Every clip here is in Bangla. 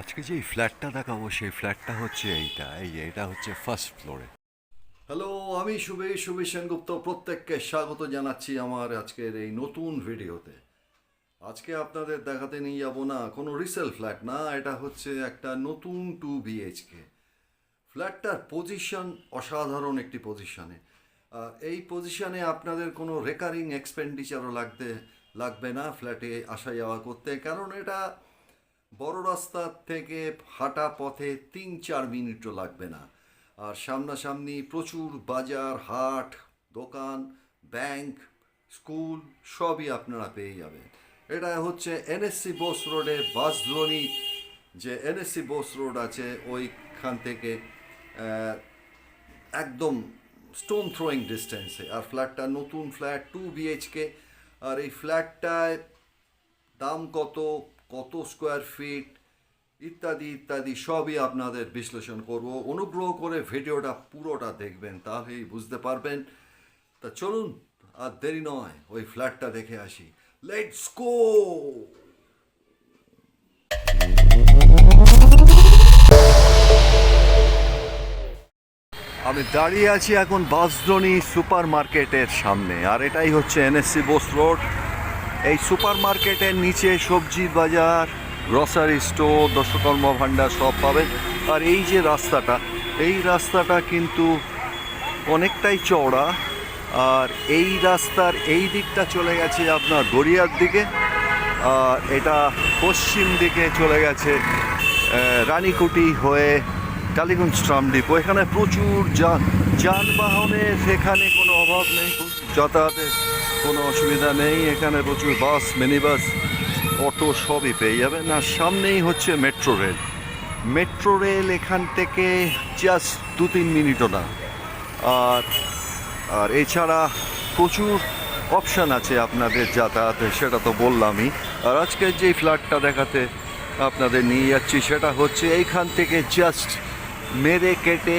আজকে যে ফ্ল্যাটটা দেখাবো, সেই ফ্ল্যাটটা হচ্ছে এইটা। এই এটা হচ্ছে ফার্স্ট ফ্লোরে হ্যালো আমি শুভেশ শুভেশ সেনগুপ্ত। প্রত্যেককে স্বাগত জানাচ্ছি আমার আজকের এই নতুন ভিডিওতে। আজকে আপনাদের দেখাতে নিয়ে যাব না, কোনো রিসেল ফ্ল্যাট না, এটা হচ্ছে একটা নতুন টু বিএইচকে ফ্ল্যাটটার পজিশন অসাধারণ একটি পজিশনে এই পজিশনে আপনাদের কোনো রেকারিং এক্সপেন্ডিচারও লাগতে, লাগবে না ফ্ল্যাটে আসা যাওয়া করতে। কারণ এটা বড় রাস্তা থেকে হাঁটা পথে তিন চার মিনিটও লাগবে না। আর সামনাসামনি প্রচুর বাজার, হাট, দোকান, ব্যাংক, স্কুল সবই আপনারা পেয়ে যাবেন। এটা হচ্ছে এনএসসি বোস রোডে বাসদ্রোণী যে এনএসসি বোস রোড আছে ওইখান থেকে একদম স্টোন থ্রোয়িং ডিস্টেন্সে আর ফ্ল্যাটটা নতুন ফ্ল্যাট টু বিএইচকে আর এই ফ্ল্যাটটায় দাম কত? কত স্কোয়ার ফিট ইত্যাদি ইত্যাদি, সবই আপনাদের বিশ্লেষণ করব। অনুগ্রহ করে ভিডিওটা পুরোটা দেখবেন, তাহলেই বুঝতে পারবেন। তা চলুন, আর দেরি নয়, ওই ফ্ল্যাটটা দেখে আসি। লেটস গো আমি দাঁড়িয়ে আছি এখন বাসদ্রোণী সুপার মার্কেটের সামনে, আর এটাই হচ্ছে এনএসসি বোস রোড এই সুপার মার্কেটের নিচে সবজি বাজার গ্রসারি স্টোর দশকর্ম ভাণ্ডার সব পাবেন। আর এই যে রাস্তাটা, এই রাস্তাটা কিন্তু অনেকটাই চওড়া। আর এই রাস্তার এই দিকটা চলে গেছে আপনার গড়িয়ার দিকে। আর এটা পশ্চিম দিকে চলে গেছে রানীকুটি হয়ে টালিগঞ্জ ট্রাম ডিপো। এখানে প্রচুর যান, যানবাহনের সেখানে কোনো অভাব নেই যাতায়াতের কোনো অসুবিধা নেই, এখানে প্রচুর বাস মিনি বাস অটো সবই পেয়ে যাবেন। আর সামনেই হচ্ছে মেট্রো রেল। মেট্রো রেল এখান থেকে জাস্ট দু তিন মিনিটও না। আর আর এছাড়া প্রচুর অপশান আছে আপনাদের যাতায়াতের সেটা তো বললামই। আর আজকের যে ফ্ল্যাটটা দেখাতে আপনাদের নিয়ে যাচ্ছি, সেটা হচ্ছে এইখান থেকে জাস্ট মেরে কেটে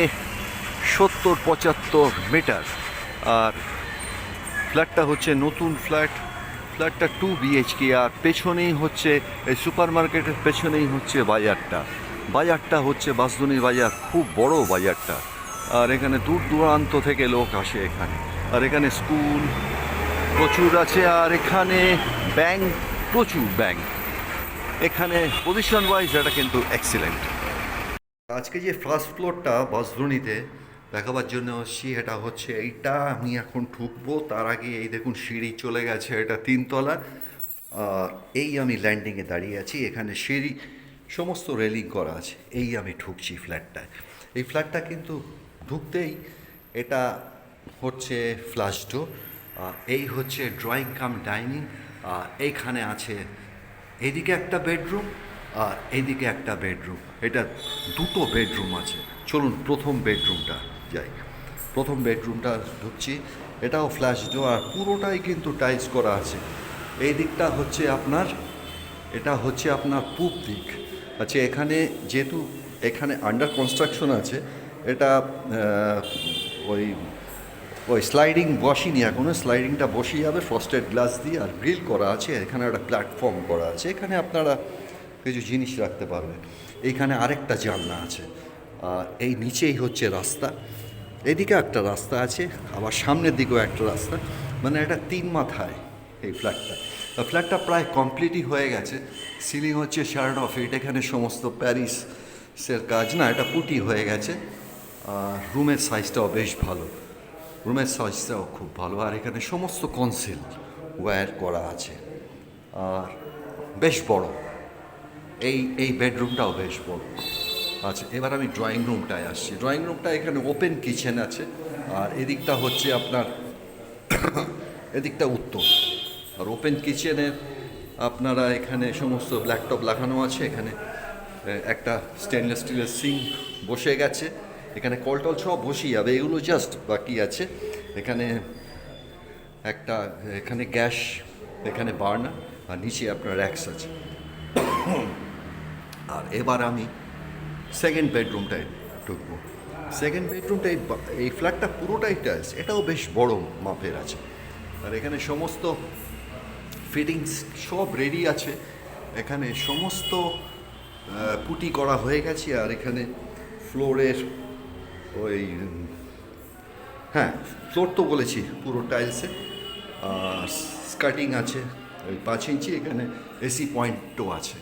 সত্তর পঁচাত্তর মিটার আর ফ্ল্যাটটা হচ্ছে নতুন ফ্ল্যাট। ফ্ল্যাটটা টু বিএইচকে আর পেছনেই হচ্ছে, এই সুপার মার্কেটের পেছনেই হচ্ছে বাজারটা। বাজারটা হচ্ছে বাসদুনির বাজার, খুব বড় বাজারটা। আর এখানে দূর দূরান্ত থেকে লোক আসে এখানে। আর এখানে স্কুল প্রচুর আছে, আর এখানে ব্যাংক, প্রচুর ব্যাংক। এখানে পজিশন ওয়াইজ এটা কিন্তু এক্সিলেন্ট আজকে যে ফার্স্ট ফ্লোরটা বাসদ্রোণীতে দেখাবার জন্য আসছি, এটা হচ্ছে এইটা। আমি এখন ঢুকবো, তার আগে এই দেখুন সিঁড়ি চলে গেছে, এটা তিনতলা। এই আমি ল্যান্ডিংয়ে দাঁড়িয়ে আছি, এখানে সিঁড়ি, সমস্ত রেলিং করা আছে। এই আমি ঢুকছি ফ্ল্যাটটায়। এই ফ্ল্যাটটা কিন্তু ঢুকতেই এটা হচ্ছে ফ্লাশ ডোর এই হচ্ছে ড্রয়িং কাম ডাইনিং এইখানে আছে এদিকে একটা বেডরুম, আর এদিকে একটা বেডরুম। এটা দুটো বেডরুম আছে। চলুন প্রথম বেডরুমটা। যাই। প্রথম বেডরুমটা ঢুকছি এটাও ফ্ল্যাশ ডোর আর পুরোটাই কিন্তু টাইলস করা আছে। এই দিকটা হচ্ছে আপনার, এটা হচ্ছে আপনার পূব দিক। আচ্ছা এখানে যেহেতু এখানে আন্ডার কনস্ট্রাকশন আছে, এটা ওই ওই স্লাইডিং বসিনি এখনও স্লাইডিংটা বসিয়ে যাবে ফ্রস্টেড গ্লাস দিয়ে আর গ্রিল করা আছে। এখানে একটা প্ল্যাটফর্ম করা আছে, এখানে আপনারা কিছু জিনিস রাখতে পারবেন। এইখানে আরেকটা জানলা আছে। এই নিচেই হচ্ছে রাস্তা। এদিকে একটা রাস্তা আছে, আবার সামনের দিকেও একটা রাস্তা। মানে এটা তিন মাথায় এই ফ্ল্যাটটা ফ্ল্যাটটা প্রায় কমপ্লিটই হয়ে গেছে। সিলিং হচ্ছে শার্ট অফ ইট এখানে সমস্ত প্যারিসের কাজ। না, এটা পুটি হয়ে গেছে। রুমের সাইজটাও বেশ ভালো। রুমের সাইজটাও খুব ভালো। আর এখানে সমস্ত কনসিল ওয়্যার করা আছে। আর বেশ বড়। এই এই বেডরুমটাও বেশ বড়। আচ্ছা এবার আমি ড্রয়িং রুমটায় আসছি। ড্রয়িং রুমটা এখানে ওপেন কিচেন আছে, আর এদিকটা হচ্ছে আপনার, এদিকটা উত্তর। আর ওপেন কিচেনের আপনারা এখানে সমস্ত ল্যাপটপ লাগানো আছে, এখানে একটা স্টেনলেস স্টিলের সিঙ্ক বসে গেছে। এখানে কলটল সব বসিয়ে যাবে, এগুলো জাস্ট বাকি আছে। এখানে একটা, এখানে গ্যাস, এখানে বার্নার, আর নিচে আপনার র্যাক্স আছে। আর এবার আমি সেকেন্ড বেডরুমটায় ঢুকবো। সেকেন্ড বেডরুমটা এই ফ্ল্যাটটা পুরোটাই টাইলস এটাও বেশ বড় মাপের আছে। আর এখানে সমস্ত ফিটিংস সব রেডি আছে। এখানে সমস্ত পুটি করা হয়ে গেছে, আর এখানে ফ্লোরের ওই হ্যাঁ ফ্লোর তো বলেছি, পুরো টাইলসে আর স্কার্টিং আছে, ওই পাঁচ ইঞ্চি, এখানে এসি পয়েন্টও আছে।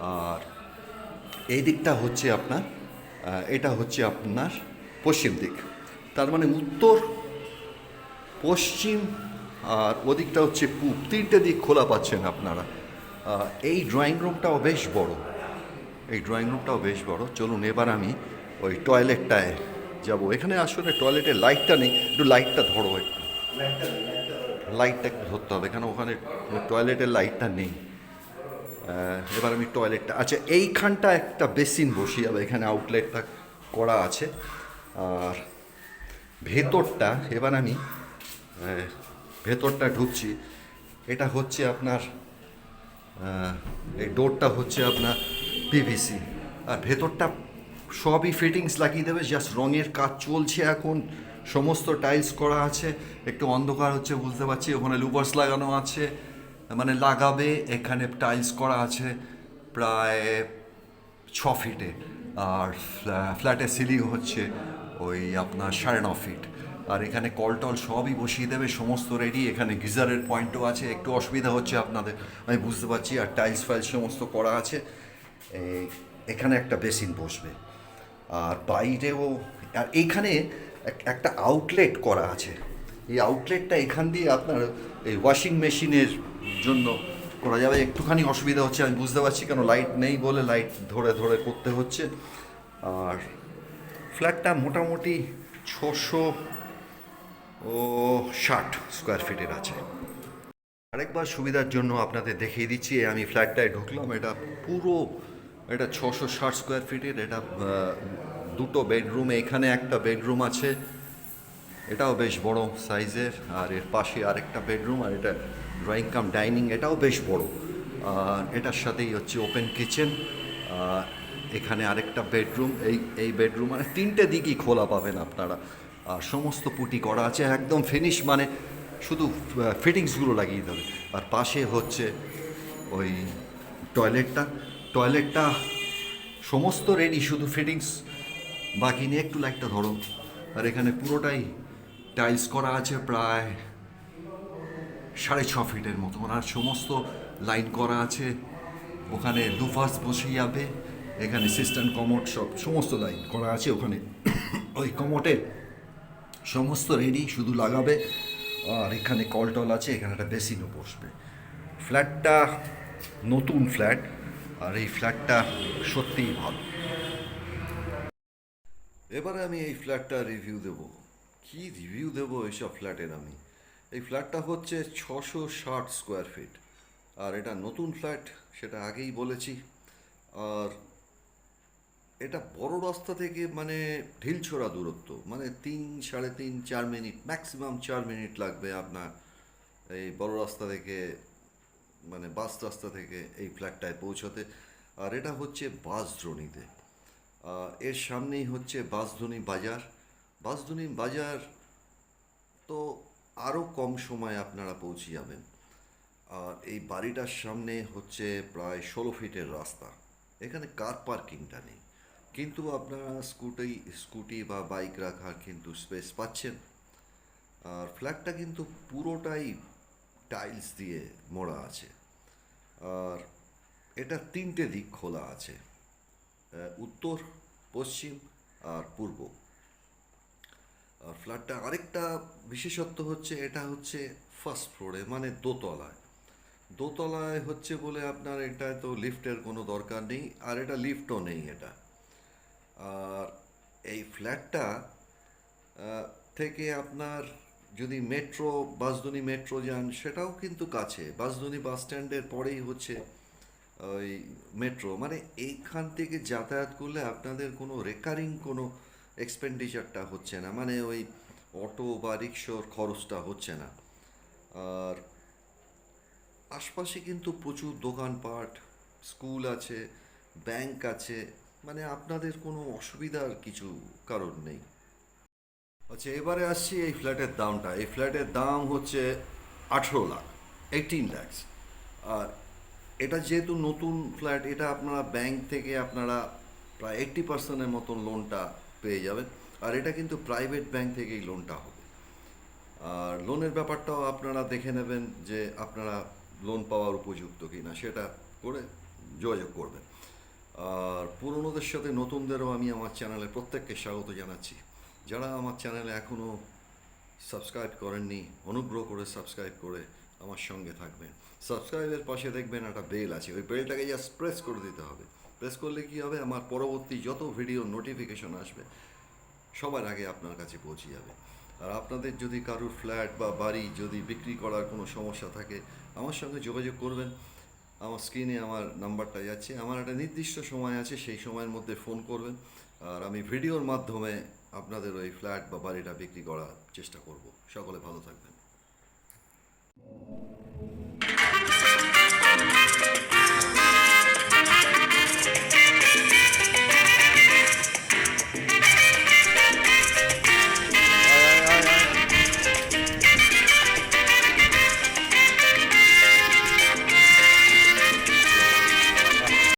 আর এই দিকটা হচ্ছে আপনার এটা হচ্ছে আপনার পশ্চিম দিক। তার মানে উত্তর পশ্চিম আর ওদিকটা হচ্ছে পূব। তিনটে দিক খোলা পাচ্ছেন আপনারা। এই ড্রয়িং রুমটাও বেশ বড়। এই ড্রয়িং রুমটাও বেশ বড়। চলুন এবার আমি ওই টয়লেটটায় যাব। এখানে আসলে টয়লেটের লাইটটা নেই। একটু লাইটটা ধরো একটু। লাইটটা একটু ধরতে হবে। কেন? ওখানে টয়লেটের লাইটটা নেই। এবার আমি টয়লেটটা আচ্ছা এইখানটা একটা বেসিন বসিয়ে যাবে এখানে আউটলেটটা করা আছে। আর ভেতরটা, এবার আমি ভেতরটা ঢুকছি। এটা হচ্ছে আপনার এই ডোরটা হচ্ছে আপনার পিভিসি আর ভেতরটা সবই ফিটিংস লাগিয়ে দেবে জাস্ট রঙের কাজ চলছে এখন, সমস্ত টাইলস করা আছে। একটু অন্ধকার হচ্ছে, বুঝতে পারছি, ওখানে লুবার্স লাগানো আছে। মানে লাগাবে, এখানে টাইলস করা আছে প্রায় ছ ফিটে আর ফ্ল্যা- ফ্ল্যাটের সিলিং হচ্ছে ওই আপনার সাড়ে ন ফিট আর এখানে কল টল সবই বসিয়ে দেবে, সমস্ত রেডি এখানে গিজারের পয়েন্টও আছে, একটু অসুবিধা হচ্ছে আপনাদের, আমি বুঝতে পারছি। আর টাইলস ফাইলস সমস্ত করা আছে। এখানে একটা বেসিন বসবে। আর বাইরেও, আর এইখানে এক- একটা আউটলেট করা আছে। এই আউটলেটটা এখান দিয়ে আপনার এই ওয়াশিং মেশিনের জন্য করা যাবে। একটুখানি অসুবিধা হচ্ছে, আমি বুঝতে পারছি, কেন লাইট নেই বলে লাইট ধরে ধরে করতে হচ্ছে। আর ফ্ল্যাটটা মোটামুটি ছশো ও ষাট স্কোয়ার ফিটের আছে। আরেকবার সুবিধার জন্য আপনাদের দেখিয়ে দিচ্ছি আমি ফ্ল্যাটটায় ঢুকলাম, এটা পুরো, এটা ছশো ষাট স্কোয়ার ফিটের এটা দুটো বেডরুম এখানে একটা বেডরুম আছে। এটাও বেশ বড় সাইজের, আর এর পাশে আরেকটা বেডরুম, আর এটা ড্রয়িং কাম, ডাইনিং, এটাও বেশ বড়। এটার সাথেই হচ্ছে ওপেন কিচেন এখানে আরেকটা বেডরুম, এই এই বেডরুম মানে তিনটে দিকই খোলা পাবেন আপনারা। আর সমস্ত পুটি করা আছে, একদম ফিনিশ মানে শুধু ফিটিংসগুলো লাগিয়ে দেবে আর পাশে হচ্ছে ওই টয়লেটটা টয়লেটটা সমস্ত রেডি শুধু ফিটিংস বাকি নিয়ে একটু লাইটটা ধরো আর এখানে পুরোটাই টাইলস করা আছে প্রায় সাড়ে ছ ফিটের মতো। ওনার সমস্ত লাইন করা আছে। ওখানে লুফার্স বসে যাবে। এখানে সিস্টেম কমোড সব সমস্ত লাইন করা আছে ওখানে। ওই কমোটে সমস্ত রেডি, শুধু লাগাবে। আর এখানে কল টল আছে, এখানে একটা বেসিনও বসবে। ফ্ল্যাটটা নতুন ফ্ল্যাট, আর এই ফ্ল্যাটটা সত্যিই ভালো। এবারে আমি এই ফ্ল্যাটটা রিভিউ দেব। কি রিভিউ দেব এইসব ফ্ল্যাটের আমি? এই ফ্ল্যাটটা হচ্ছে ছশো ষাট স্কোয়ার ফিট আর এটা নতুন ফ্ল্যাট সেটা আগেই বলেছি। আর এটা বড় রাস্তা থেকে মানে ঢিলছোড়া দূরত্ব মানে তিন সাড়ে তিন চার মিনিট ম্যাক্সিমাম চার মিনিট লাগবে আপনার এই বড় রাস্তা থেকে মানে বাস রাস্তা থেকে এই ফ্ল্যাটটায় পৌঁছতে। আর এটা হচ্ছে বাসদ্রোণীতে আহ, এর সামনেই হচ্ছে বাসধনী বাজার। বাসধনী বাজার, তো আরও কম সময় আপনারা পৌঁছে যাবেন। আর এই বাড়িটার সামনে হচ্ছে প্রায় ষোলো ফিটের রাস্তা। এখানে কার পার্কিংটা নেই? কিন্তু আপনারা স্কুটি স্কুটি বা বাইক রাখার কিন্তু স্পেস পাচ্ছেন। আর ফ্ল্যাটটা কিন্তু পুরোটাই টাইলস দিয়ে মোড়া আছে। আর এটা তিনটে দিক খোলা আছে উত্তর, পশ্চিম আর পূর্ব। আর ফ্ল্যাটটা আরেকটা বিশেষত্ব হচ্ছে, এটা হচ্ছে ফার্স্ট ফ্লোরে মানে দোতলায়। দোতলায় হচ্ছে বলে আপনার এটা তো লিফটের কোনো দরকার নেই, আর এটা লিফটও নেই এটা। আর এই ফ্ল্যাটটা থেকে আপনার যদি মেট্রো বাসদুনি মেট্রো যান, সেটাও কিন্তু কাছে। বাসদুনি বাস স্ট্যান্ডের পরেই হচ্ছে ওই মেট্রো মানে এইখান থেকে যাতায়াত করলে আপনাদের কোনো রেকারিং কোনো এক্সপেন্ডিচারটা হচ্ছে না মানে ওই অটো বা রিক্সার খরচটা হচ্ছে না। আর আশপাশে কিন্তু প্রচুর দোকানপাট, স্কুল আছে, ব্যাংক আছে মানে আপনাদের কোনো অসুবিধার কিছু কারণ নেই। আচ্ছা এবারে আসছি এই ফ্ল্যাটের দামটা। এই ফ্ল্যাটের দাম হচ্ছে আঠেরো লাখ এইটিন ল্যাক্স আর এটা যেহেতু নতুন ফ্ল্যাট, এটা আপনারা ব্যাংক থেকে আপনারা প্রায় এইট্টি পার্সেন্টের মতন লোনটা পেয়ে যাবেন। আর এটা কিন্তু প্রাইভেট ব্যাংক থেকেই লোনটা হবে। আর লোনের ব্যাপারটাও আপনারা দেখে নেবেন যে আপনারা লোন পাওয়ার উপযুক্ত কি না সেটা করে যোগাযোগ করবেন। আর পুরনোদের সাথে নতুনদেরও আমি আমার চ্যানেলে প্রত্যেককে স্বাগত জানাচ্ছি। যারা আমার চ্যানেলে এখনও সাবস্ক্রাইব করেননি, অনুগ্রহ করে সাবস্ক্রাইব করে আমার সঙ্গে থাকবেন। সাবস্ক্রাইবের পাশে দেখবেন একটা বেল আছে, ওই বেলটাকে জাস্ট প্রেস করে দিতে হবে। প্রেস করলে কি হবে? আমার পরবর্তী যত ভিডিও নোটিফিকেশন আসবে, সবার আগে আপনার কাছে পৌঁছে যাবে। আর আপনাদের যদি কারুর ফ্ল্যাট বা বাড়ি যদি বিক্রি করার কোনো সমস্যা থাকে, আমার সঙ্গে যোগাযোগ করবেন। আমার স্ক্রিনে আমার নাম্বারটা যাচ্ছে। আমার একটা নির্দিষ্ট সময় আছে, সেই সময়ের মধ্যে ফোন করবেন। আর আমি ভিডিওর মাধ্যমে আপনাদের ওই ফ্ল্যাট বা বাড়িটা বিক্রি করার চেষ্টা করব। সকলে ভালো থাকবেন।